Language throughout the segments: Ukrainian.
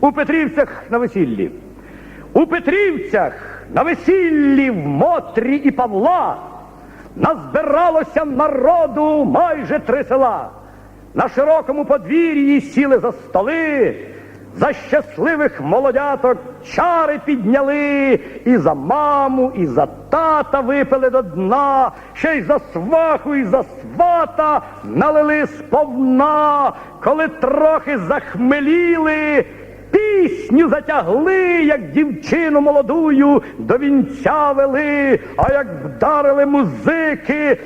У Петрівцях на весіллі. У Петрівцях на весіллі в Мотрі і Павла назбиралося народу майже три села. На широкому подвір'ї сіли за столи, за щасливих молодяток чари підняли, і за маму, і за тата випили до дна, ще й за сваху, і за свата налили сповна, коли трохи захмеліли. Пісню затягли, як дівчину молодую до вінця вели, а як вдарили музики,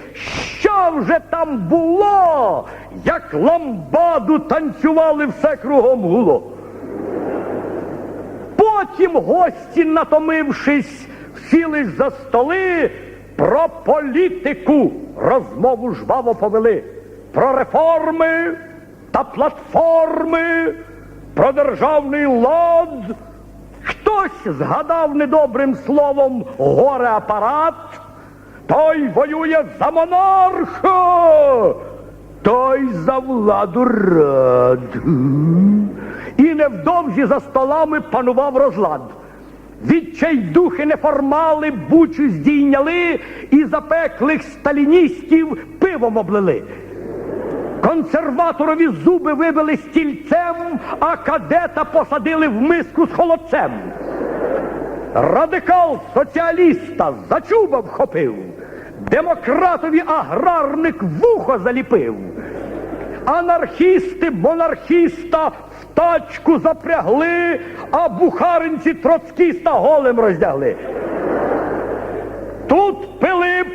що вже там було, як ламбаду танцювали все кругом гуло. Потім гості, натомившись, сіли за столи, про політику розмову жваво повели, про реформи та платформи, про державний лад. Хтось згадав недобрим словом горе апарат, той воює за монарха, той за владу рад. І невдовзі за столами панував розлад. Відчайдухи неформали бучу здійняли і запеклих сталіністів пивом облили. Консерваторові зуби вибили стільцем, а кадета посадили в миску з холодцем. Радикал соціаліста за чуба вхопив, демократові аграрник вухо заліпив. Анархісти монархіста в тачку запрягли, а бухаринці троцкіста голим роздягли. Тут Пилип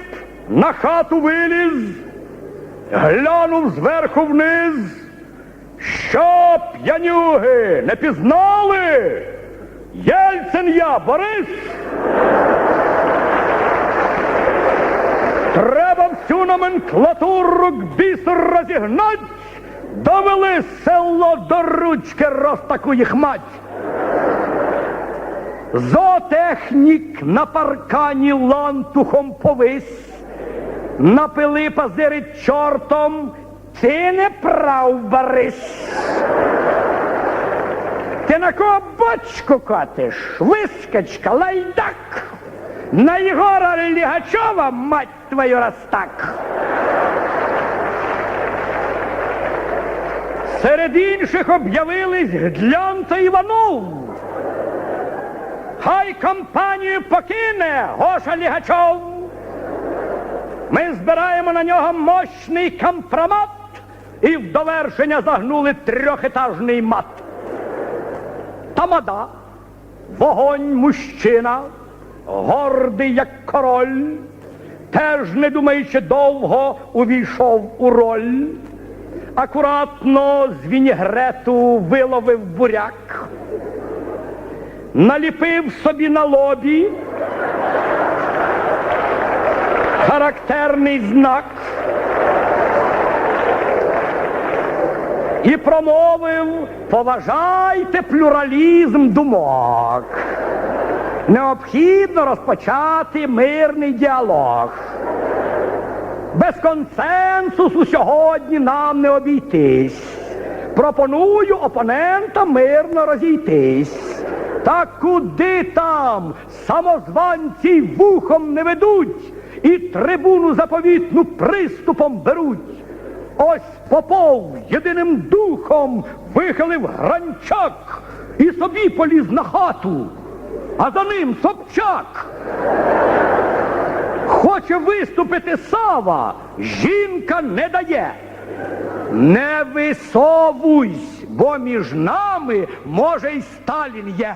на хату виліз, глянув зверху вниз. Що п'янюги не пізнали? Єльцин я, Борис. Треба всю номенклатуру к бісер розігнать, довели село до ручки, раз таку їх мать. Зоотехнік на паркані лантухом повис, на Пилипа зирить чортом, ти не прав, Борис. Ти на кого бочку котиш? Вискочка, лайдак. На Єгора Лігачова, мать твою, раз так. Серед інших об'явились Глянта Іванов. Хай компанію покине Гоша Лігачов. Ми збираємо на нього мощний компромат і в довершення загнули трьохетажний мат. Тамада, вогонь мужчина, гордий як король, теж не думаючи довго, увійшов у роль. Акуратно з вінігрету виловив буряк, наліпив собі на лобі характерний знак і промовив поважайте плюралізм думок. Необхідно розпочати мирний діалог. Без консенсусу сьогодні нам не обійтись. Пропоную опонентам мирно розійтись. Та куди там самозванці вухом не ведуть і трибуну заповітну приступом беруть. Ось Попов єдиним духом вихилив гранчак і собі поліз на хату, а за ним Собчак. Хоче виступити Сава, жінка не дає. Не висовуйсь, бо між нами може й Сталін є.